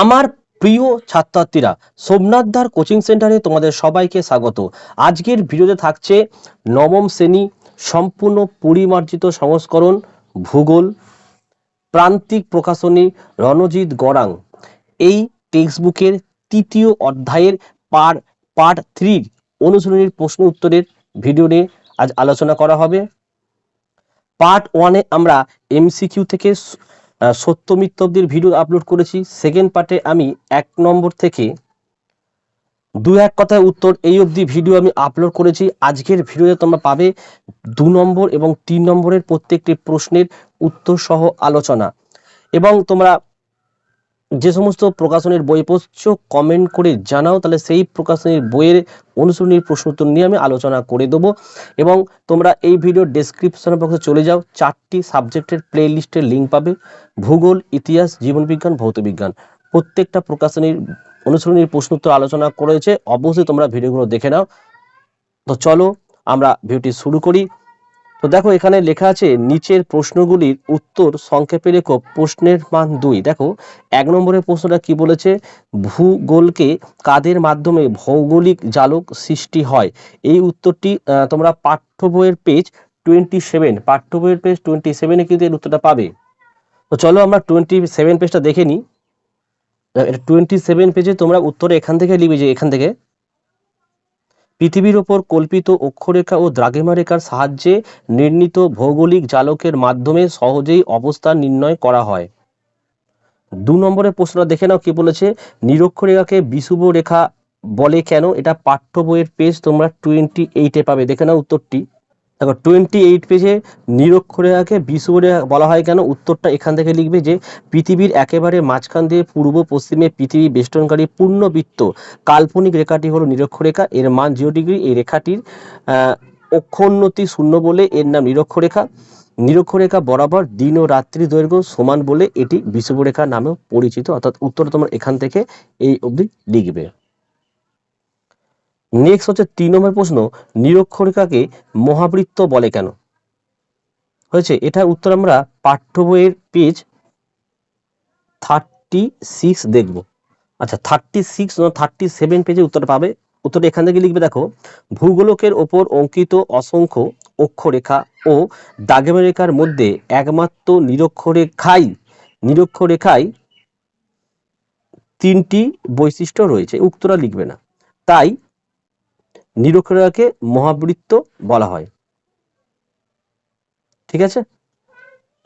আমার প্রিয় ছাত্রছাত্রীরা সোমনাথদার কোচিং সেন্টারে তোমাদের সবাইকে স্বাগত। আজকের ভিডিওতে থাকছে নবম শ্রেণি সম্পূর্ণ পরিমার্জিত সংস্করণ ভূগোল, প্রান্তিক প্রকাশনী রণজিৎ গড়াং। এই টেক্সট বুকের তৃতীয় অধ্যায়ের পার, পার্ট থ্রির অনুশীলনীর প্রশ্ন উত্তরের ভিডিও নিয়ে আজ আলোচনা করা হবে। পার্ট ওয়ানে আমরা এমসিকিউ থেকে সত্য মিথ্য অব্দির ভিডিও আপলোড করেছি সেকেন্ড পার্টে আমি এক নম্বর থেকে দু এক কথায় উত্তর এই অবধি ভিডিও আমি আপলোড করেছি। আজকের ভিডিওতে তোমরা পাবে দু নম্বর এবং তিন নম্বরের প্রত্যেকটি প্রশ্নের উত্তর সহ আলোচনা। এবং তোমরা যে সমস্ত প্রকাশনের বই পড়ছো কমেন্ট করে জানাও, তাহলে সেই প্রকাশনীর বইয়ের অনুসরণীর প্রশ্ন উত্তর নিয়ে আমি আলোচনা করে দেবো। এবং তোমরা এই ভিডিও ডেসক্রিপশন বক্সে চলে যাও, চারটি সাবজেক্টের প্লে লিস্টের লিঙ্ক পাবে। ভূগোল, ইতিহাস, জীবনবিজ্ঞান, ভৌতবিজ্ঞান। প্রত্যেকটা প্রকাশনীর অনুসরণীর প্রশ্ন উত্তর আলোচনা করেছে। অবশ্যই তোমরা ভিডিওগুলো দেখে নাও। তো চলো আমরা ভিডিওটি শুরু করি। তো দেখো, এখানে লেখা আছে, নিচের প্রশ্নগুলির উত্তর সংক্ষেপে লেখো, প্রশ্নের মান দুই। দেখো, এক নম্বরের প্রশ্নটা কি বলেছে? ভূগোলকে কাদের মাধ্যমে ভৌগোলিক জালক সৃষ্টি হয়? এই উত্তরটি তোমরা পাঠ্য বইয়ের পেজ টোয়েন্টি সেভেন পাঠ্য বইয়ের পেজ টোয়েন্টি সেভেনে কিন্তু এর উত্তরটা পাবে। তো চলো আমরা টোয়েন্টি সেভেন পেজটা দেখে নিই টোয়েন্টি সেভেন পেজে তোমরা উত্তরে এখান থেকে লিখবে যে এখান থেকে। পৃথিবীর ওপর কল্পিত অক্ষরেখা ও দ্রাঘিমা রেখার সাহায্যে নির্ণীত ভৌগোলিক জালকের মাধ্যমে সহজেই অবস্থান নির্ণয় করা হয়। দু নম্বরের প্রশ্নটা দেখে নাও কি বলেছে, নিরক্ষরেখাকে বিষুব রেখা বলে কেন? এটা পাঠ্য বইয়ের পেজ তোমরা টোয়েন্টি এইটে পাবে। দেখে নাও উত্তরটি। দেখো টোয়েন্টি এইট পেজে নিরক্ষরেখাকে বিষুব রেখা বলা হয় কেন? উত্তরটা এখান থেকে লিখবে যে, পৃথিবীর একেবারে মাঝখান দিয়ে পূর্ব, পশ্চিমে পৃথিবী বেষ্টনকারী পূর্ণবৃত্ত। কাল্পনিক রেখাটি হলো নিরক্ষরেখা, এর মান জিরো ডিগ্রি এই রেখাটির অক্ষোন্নতি শূন্য বলে এর নাম নিরক্ষরেখা। নিরক্ষরেখা বরাবর দিন ও রাত্রি দৈর্ঘ্য সমান বলে এটি বিষুবরেখা নামেও পরিচিত। অর্থাৎ উত্তর তোমার এখান থেকে এই অবধি লিখবে। নেক্সট হচ্ছে তিন নম্বর প্রশ্ন, নিরক্ষরেখাকে মহাবৃত্ত বলে কেন? হয়েছে, এটার উত্তর আমরা পাঠ্য বইয়ের পেজ থার্টি সিক্স দেখব। আচ্ছা থার্টি সিক্স থার্টি সেভেন পেজে উত্তরটা পাবে? উত্তরটা এখান থেকে লিখবে, দেখো, ভূগোলকের ওপর অঙ্কিত অসংখ্য অক্ষরেখা ও দাগেমা রেখার মধ্যে একমাত্র নিরক্ষরেখাই, নিরক্ষরেখায় তিনটি বৈশিষ্ট্য রয়েছে উত্তরা লিখবে না। তাই নিরক্ষরেখাকে মহাবৃত্ত বলা হয়। ঠিক আছে?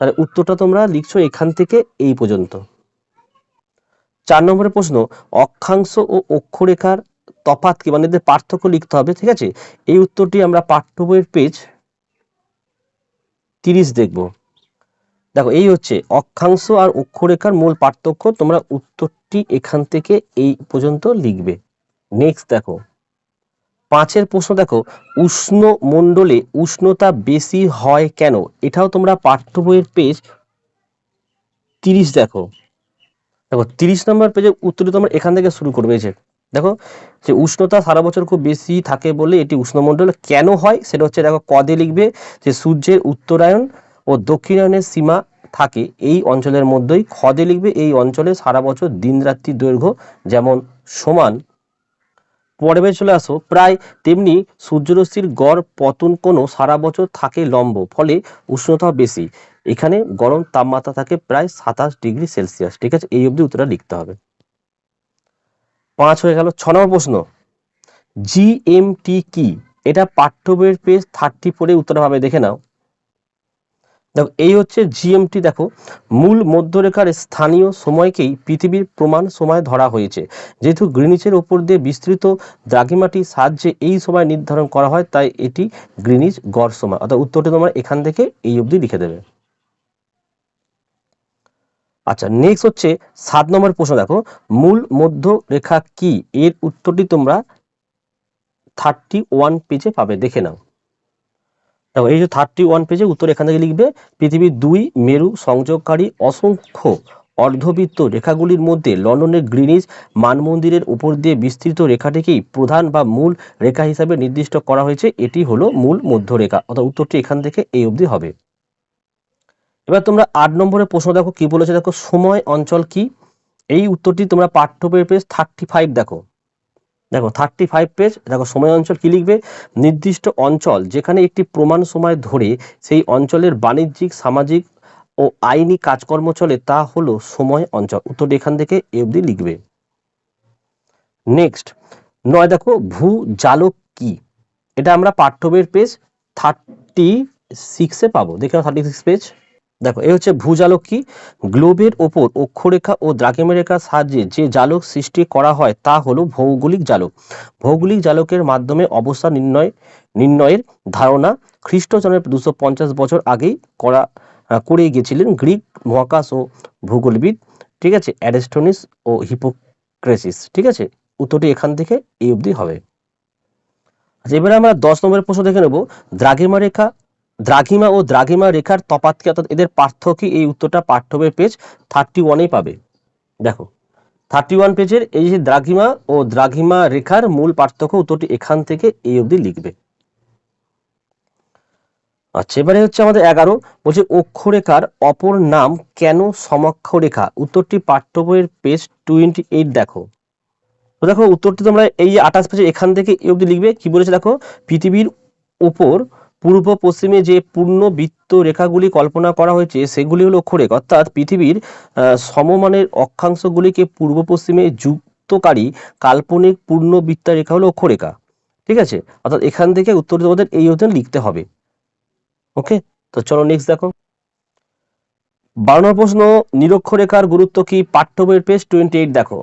তাহলে উত্তরটা তোমরা লিখছো এখান থেকে এই পর্যন্ত। চার নম্বরের প্রশ্ন, অক্ষাংশ ও অক্ষরেখার তফাৎ কি? মানে এদের পার্থক্য লিখতে হবে, ঠিক আছে? এই উত্তরটি আমরা পাঠ্য বইয়ের পেজ তিরিশ দেখব। দেখো, এই হচ্ছে অক্ষাংশ আর অক্ষরেখার মূল পার্থক্য। তোমরা উত্তরটি এখান থেকে এই পর্যন্ত লিখবে। নেক্সট দেখো। পাঁচের প্রশ্ন দেখো, উষ্ণ মণ্ডলে উষ্ণতা বেশি হয় কেন? এটাও তোমরা পাঠ্য বইয়ের পেজ তিরিশ দেখো। দেখো, তিরিশ নম্বর পেজে উত্তরটি তোমরা এখান থেকে শুরু করবে যে। দেখো, যে উষ্ণতা সারা বছর খুব বেশি থাকে বলে এটি উষ্ণমণ্ডল কেন হয়, সেটা হচ্ছে দেখো, কদে লিখবে যে সূর্যের উত্তরায়ণ ও দক্ষিণায়নের সীমা থাকে এই অঞ্চলের মধ্যেই। খদে লিখবে এই অঞ্চলে সারা বছর দিন রাত্রি দৈর্ঘ্য যেমন সমান পরে বেশ চলে আসো। প্রায় তেমনি সূর্যরশ্মির গড় পতন কোনো সারা বছর থাকে লম্ব, ফলে উষ্ণতা বেশি। এখানে গরম তাপমাত্রা থাকে প্রায় সাতাশ ডিগ্রি সেলসিয়াস। ঠিক আছে, এই অবধি উত্তরটা লিখতে হবে। পাঁচ হয়ে গেল, ছ নম্বর প্রশ্ন। জিএমটি কি? এটা পাঠ্য বইয়ের পেজ থার্টি ফোরে উত্তরটা ভাবে দেখে নাও। দেখো এই হচ্ছে জিএমটি দেখো, মূল মধ্যরেখার স্থানীয় সময়কেই পৃথিবীর প্রমাণ সময় ধরা হয়েছে। যেহেতু গ্রিনিচের উপর দিয়ে বিস্তৃত দ্রাঘিমাটির সাহায্যে এই সময় নির্ধারণ করা হয়, তাই এটি গ্রিনিচ গড় সময়। অর্থাৎ উত্তরটি তোমরা এখান থেকে এই অবধি লিখে দেবে। আচ্ছা নেক্সট হচ্ছে সাত নম্বর প্রশ্ন দেখো, মূল মধ্য রেখা কি? এর উত্তরটি তোমরা থার্টি ওয়ান পেজে পাবে, দেখে নাও। দেখো, এই যে থার্টি ওয়ান পেজে উত্তর এখান থেকে লিখবে, পৃথিবীর দুই মেরু সংযোগকারী অসংখ্য অর্ধবৃত্ত রেখাগুলির মধ্যে লন্ডনের গ্রিনিজ মানমন্দিরের উপর দিয়ে বিস্তৃত রেখাটিকেই প্রধান বা মূল রেখা হিসাবে নির্দিষ্ট করা হয়েছে। এটি হলো মূল মধ্যরেখা। অর্থাৎ উত্তরটি এখান থেকে এই অবধি হবে। এবার তোমরা আট নম্বরের প্রশ্ন দেখো, কি বলেছে? দেখো, সময় অঞ্চল কি? এই উত্তরটি তোমরা পাঠ্য পেজ থার্টি ফাইভ দেখো। দেখো থার্টি ফাইভ পেজ দেখো, সময় অঞ্চল কি লিখবে? নির্দিষ্ট অঞ্চল, যেখানে একটি প্রমাণ সময় ধরে সেই অঞ্চলের বাণিজ্যিক, সামাজিক ও আইনি কাজকর্ম চলে, তা হলো সময় অঞ্চল। উত্তর এখান থেকে এ অবধি লিখবে। নেক্সট নয়, দেখো, ভূ জালক কি? এটা আমরা পাঠ্য বইয়ের পেজ থার্টি সিক্সে পাবো। দেখে থার্টি সিক্স পেজ দেখো, এই হচ্ছে ভূজালক। কি গ্লোবের ওপর অক্ষরেখা ও দ্রাঘিমারেখার সাহায্যে যে জালক সৃষ্টি করা হয়, তা হলো ভৌগোলিক জালক। ভৌগোলিক জালকের মাধ্যমে অবস্থা নির্ণয়, নির্ণয়ের ধারণা খ্রিস্ট জন্মের দুশো পঞ্চাশ বছর আগেই করা, করে গিয়েছিলেন গ্রিক মহাকাশ ও ভূগোলবিদ, ঠিক আছে, অ্যারিস্টোনিস ও হিপোক্রেসিস, ঠিক আছে? উত্তরটি এখান থেকে এই অবধি হবে। আচ্ছা এবারে আমরা দশ নম্বরের প্রশ্ন দেখে নেব। দ্রাঘিমা রেখা দ্রাঘিমা ও দ্রাঘিমা রেখার তফাৎ কি অর্থাৎ এদের পার্থক্য এই উত্তরটা পাঠ্যবইয়ের পেজ থার্টি ওয়ানেই পাবে। দেখো থার্টি ওয়ান পেজের এই যে দ্রাঘিমা ও দ্রাঘিমা রেখার মূল পার্থক্য উত্তরটি এখান থেকে এই অবধি লিখবে। আচ্ছা এবারে হচ্ছে আমাদের এগারো, বলছে অক্ষরেখার অপর নাম কেন সমক্ষরেখা? উত্তরটি পাঠ্য বইয়ের পেজ টোয়েন্টি এইট দেখো। তো দেখো, উত্তরটি তোমরা এই আঠাশ পেজে এখান থেকে এই অবধি লিখবে। কি বলেছে দেখো? পৃথিবীর উপর পূর্ব পশ্চিমে যে পূর্ণ বৃত্ত রেখাগুলি কল্পনা করা হয়েছে, সেগুলি হলো অক্ষরেখা। অর্থাৎ পৃথিবীর সমমানের অক্ষাংশগুলিকে পূর্ব পশ্চিমে যুক্তকারী কাল্পনিক পূর্ণ বৃত্তা রেখা হলো অক্ষরেখা। ঠিক আছে? অর্থাৎ এখান থেকে উত্তর তোমাদের এই অধ্যয়ন লিখতে হবে। ওকে? তো চলো নেক্সট দেখো। বারো নম্বর প্রশ্ন, নিরক্ষরেখার গুরুত্ব কি? পাঠ্য বইয়ের পেজ টোয়েন্টি এইট দেখো।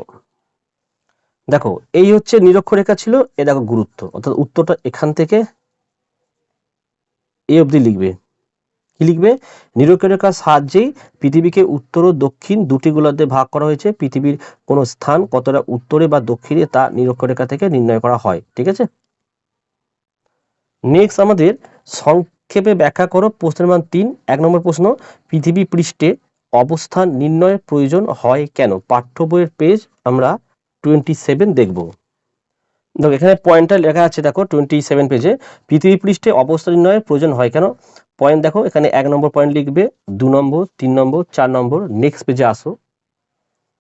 দেখো, এই হচ্ছে নিরক্ষরেখা ছিল, এ দেখো গুরুত্ব। অর্থাৎ উত্তরটা এখান থেকে এই অবধি লিখবে। কি লিখবে? নিরক্ষরেখার সাহায্যেই পৃথিবীকে উত্তর ও দক্ষিণ দুটি গোলার্ধে ভাগ করা হয়েছে। পৃথিবীর কোন স্থান কতটা উত্তরে বা দক্ষিণে তা নিরক্ষরেখা থেকে নির্ণয় করা হয়। ঠিক আছে? নেক্সট আমাদের সংক্ষেপে ব্যাখ্যা করো। প্রশ্নের মান তিন। এক নম্বর প্রশ্ন, পৃথিবী পৃষ্ঠে অবস্থান নির্ণয়ের প্রয়োজন হয় কেন? পাঠ্য বইয়ের পেজ আমরা টোয়েন্টি সেভেন দেখব। দেখো, এখানে পয়েন্টটা লেখা আছে দেখো টোয়েন্টি সেভেন পেজে পৃথিবী পৃষ্ঠে অবস্থা নির্ণয়ের প্রয়োজন হয় কেন? পয়েন্ট দেখো, এখানে এক নম্বর পয়েন্ট লিখবে, দু নম্বর, তিন নম্বর, চার নম্বর নেক্সট পেজে আসো।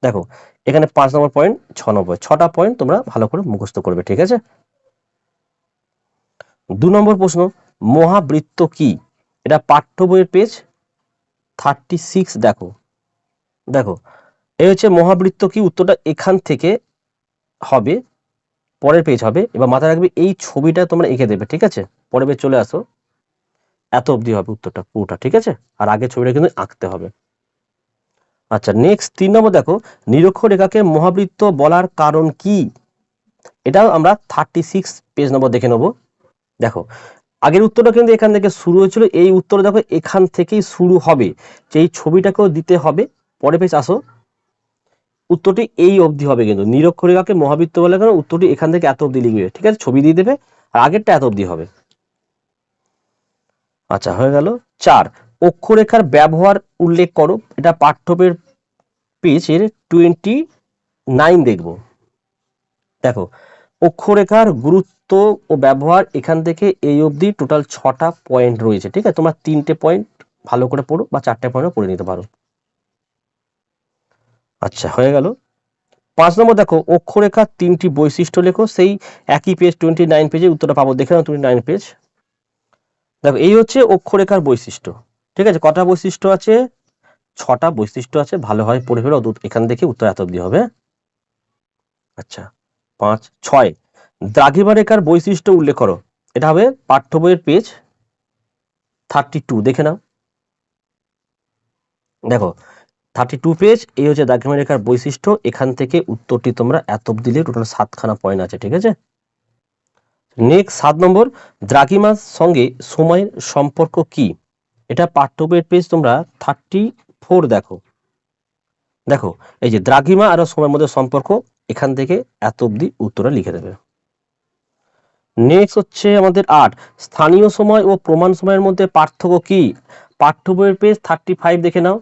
দেখো, এখানে পাঁচ নম্বর পয়েন্ট ছ নম্বর। ছটা পয়েন্ট তোমরা ভালো করে মুখস্থ করবে, ঠিক আছে? দু নম্বর প্রশ্ন, মহাবৃত্ত কি? এটা পাঠ্য বইয়ের পেজ থার্টি সিক্স দেখো। দেখো, এই হচ্ছে মহাবৃত্ত কি? উত্তরটা এখান থেকে হবে। পরের পেজ হবে। এবার মাথায় রাখবে এই ছবিটা তোমরা এঁকে দেবে, ঠিক আছে? পরের পেজ চলে আসো। এত অবধি হবে উত্তরটা পুরোটা, ঠিক আছে? আর আগের ছবিটা কিন্তু আঁকতে হবে। আচ্ছা নেক্সট তিন নম্বর দেখো, নিরক্ষরেখাকে মহাবৃত্ত বলার কারণ কি? এটাও আমরা থার্টি সিক্স পেজ নম্বর দেখে নেব। দেখো, আগের উত্তরটা কিন্তু এখান থেকে শুরু হয়েছিল, এই উত্তর দেখো এখান থেকেই শুরু হবে। যে এই ছবিটাকেও দিতে হবে পরে পেজ আসো। উত্তরটি এই অবধি হবে কিন্তু। নিরক্ষরেখাকে মহাবৃত্ত বলে কেন? উত্তরটি এখান থেকে এত অবধি লিখবে। ঠিক আছে, ছবি দিয়ে দেবে। আর আগেরটা এত অবধি হবে। আচ্ছা হয়ে গেল চার। অক্ষরেখার ব্যবহার উল্লেখ করো। এটা পাঠ্যবের পেজের টোয়েন্টি নাইন দেখব। দেখো, অক্ষরেখার গুরুত্ব ও ব্যবহার এখান থেকে এই অবধি টোটাল ছটা পয়েন্ট রয়েছে। ঠিক আছে, তোমরা তিনটে পয়েন্ট ভালো করে পড়ো বা চারটে পয়েন্টও পড়ে নিতে পারো। আচ্ছা হয়ে গেল। পাঁচ নম্বর দেখো অক্ষরেখার তিনটি বৈশিষ্ট্য লেখো, সেই একই পেজ টোয়েন্টি নাইন পেজে উত্তরটা পাবো। দেখে নাও টোয়েন্টি নাইন পেজ দেখো, এই হচ্ছে অক্ষরেখার বৈশিষ্ট্য। ঠিক আছে, কটা বৈশিষ্ট্য আছে? ছটা বৈশিষ্ট্য আছে ভালোভাবে পড়ে ফেলো। এখান থেকে উত্তর এত অব্দি হবে। আচ্ছা পাঁচ, ছয়। দ্রাঘিমা রেখার বৈশিষ্ট্য উল্লেখ করো। এটা হবে পাঠ্য বইয়ের পেজ থার্টি টু দেখে নাও। দেখো থার্টি টু পেজ এই হচ্ছে দ্রাঘিমা রেখার বৈশিষ্ট্য। এখান থেকে উত্তরটি তোমরা এত দিলে টোটাল সাতখানা পয়েন্ট আছে, ঠিক আছে? নেক্সট সাত নম্বর, দ্রাঘিমার সঙ্গে সময়ের সম্পর্ক কি? এটা পাঠ্য বইয়ের পেজ তোমরা থার্টি ফোর দেখো। দেখো, এই যে দ্রাঘিমা আর সময়ের মধ্যে সম্পর্ক, এখান থেকে এত অবধি উত্তরটা লিখে দেবে। নেক্সট হচ্ছে আমাদের আট, স্থানীয় সময় ও প্রমাণ সময়ের মধ্যে পার্থক্য কি? পাঠ্য বইয়ের পেজ থার্টি ফাইভ দেখে নাও।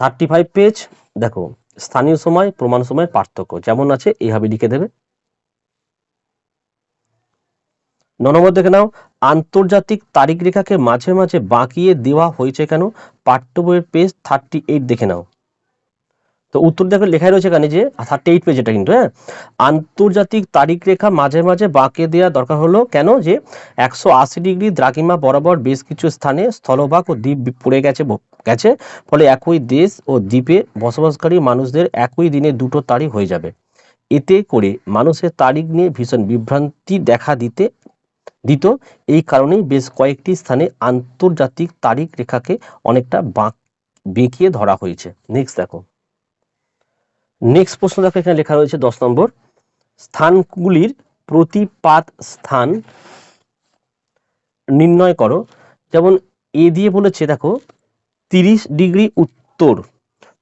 থার্টি ফাইভ পেজ দেখো, স্থানীয় সময়, প্রমাণ সময়ের পার্থক্য, যেমন আছে, এইভাবে লিখে দেবে। ন নম্বর দেখে নাও, আন্তর্জাতিক তারিখ রেখাকে মাঝে মাঝে বাঁকিয়ে দেওয়া হয়েছে কেন? পাঠ্য বইয়ের পেজ থার্টি এইট দেখে নাও। তো উত্তর দেখো লেখাই রয়েছে এখানে যে থার্টি এইট পেজ এটা কিন্তু হ্যাঁ? আন্তর্জাতিক তারিখ রেখা মাঝে মাঝে বাঁকে দেওয়া দরকার হলো কেন? যে, একশো আশি ডিগ্রি দ্রাঘিমা বরাবর বেশ কিছু স্থানে স্থলভাগ ও দ্বীপ পড়ে গেছে গেছে, ফলে একই দেশ ও দ্বীপে বসবাসকারী মানুষদের একই দিনে দুটো তারিখ হয়ে যাবে। এতে করে মানুষের তারিখ নিয়ে ভীষণ বিভ্রান্তি দেখা দিতে, দিত। এই কারণেই বেশ কয়েকটি স্থানে আন্তর্জাতিক তারিখ রেখাকে অনেকটা বাঁক, বেঁকিয়ে ধরা হয়েছে। নেক্সট দেখো। নেক্সট প্রশ্ন দেখো, এখানে লেখা রয়েছে দশ নম্বর। স্থানগুলির প্রতিপাত স্থান নির্ণয় করো। যেমন এ দিয়ে বলেছে, দেখো তিরিশ ডিগ্রি উত্তর।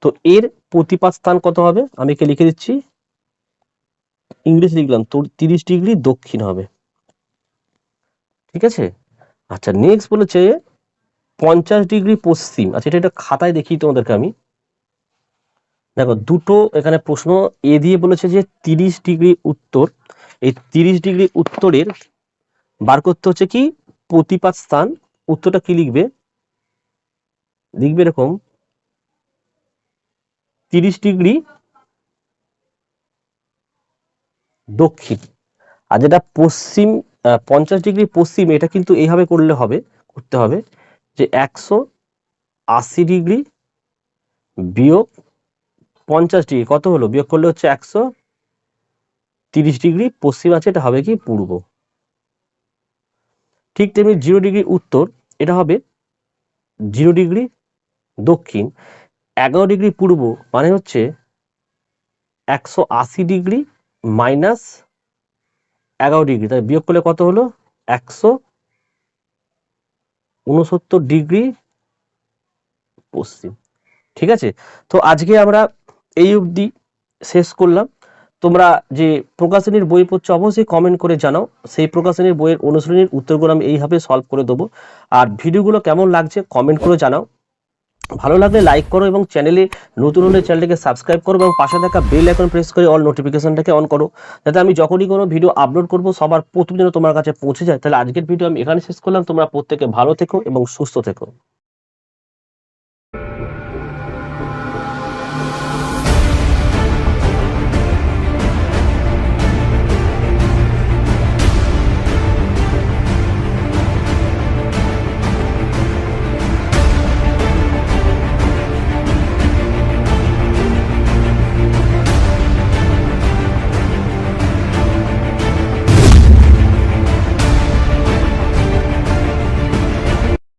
তো এর প্রতিপাত স্থান কত হবে? আমি একে লিখে দিচ্ছি। ইংলিশ লিখলাম, তোর তিরিশ ডিগ্রি দক্ষিণ হবে। ঠিক আছে? আচ্ছা নেক্সট বলেছে পঞ্চাশ ডিগ্রি পশ্চিম। আচ্ছা এটা একটা খাতায় দেখি তোমাদেরকে আমি। দেখো, দুটো এখানে প্রশ্ন এ দিয়ে বলেছে যে তিরিশ ডিগ্রি উত্তর। এই তিরিশ ডিগ্রি উত্তরের বার করতে হচ্ছে কি? প্রতিপাত স্থান। উত্তরটা কি লিখবে? লিখবে এরকম তিরিশ ডিগ্রি দক্ষিণ। আর যেটা পশ্চিম পঞ্চাশ ডিগ্রি পশ্চিম, এটা কিন্তু এইভাবে করলে হবে, করতে হবে যে একশো আশি ডিগ্রি বিয়োগ পঞ্চাশ ডিগ্রি। কত হলো? বিয়োগ করলে হচ্ছে একশো তিরিশ ডিগ্রি। পশ্চিম আছে, এটা হবে কি? পূর্ব। ঠিক তেমনি জিরো ডিগ্রি উত্তর, এটা হবে জিরো ডিগ্রি দক্ষিণ, এগারো ডিগ্রি পূর্ব মানে হচ্ছে একশো আশি ডিগ্রি মাইনাস এগারো ডিগ্রি। তাই বিয়োগ করলে কত হলো? একশো উনসত্তর ডিগ্রি পশ্চিম। ঠিক আছে? তো আজকে আমরা এই অবধি শেষ করলাম। তোমরা যে প্রকাশনীর বই পড়ছো, অবশ্যই কমেন্ট করে জানাও। সেই প্রকাশনীর বইয়ের অনুশীলনীর উত্তরগুলো আমি এইভাবে সলভ করে দেবো। আর ভিডিওগুলো কেমন লাগছে কমেন্ট করে জানাও। ভালো লাগলে লাইক করো এবং চ্যানেলে নতুন হলে চ্যানেলটিকে সাবস্ক্রাইব করো এবং পাশে থাকা বেল আইকন প্রেস করে অল নোটিফিকেশনটাকে অন করো। যাতে আমি যখনই কোনো ভিডিও আপলোড করব, সবার প্রথম যেন তোমার কাছে পৌঁছে যায়। তাহলে আজকের ভিডিও আমি এখানে শেষ করলাম। তোমরা প্রত্যেকে ভালো থেকো এবং সুস্থ থেকো।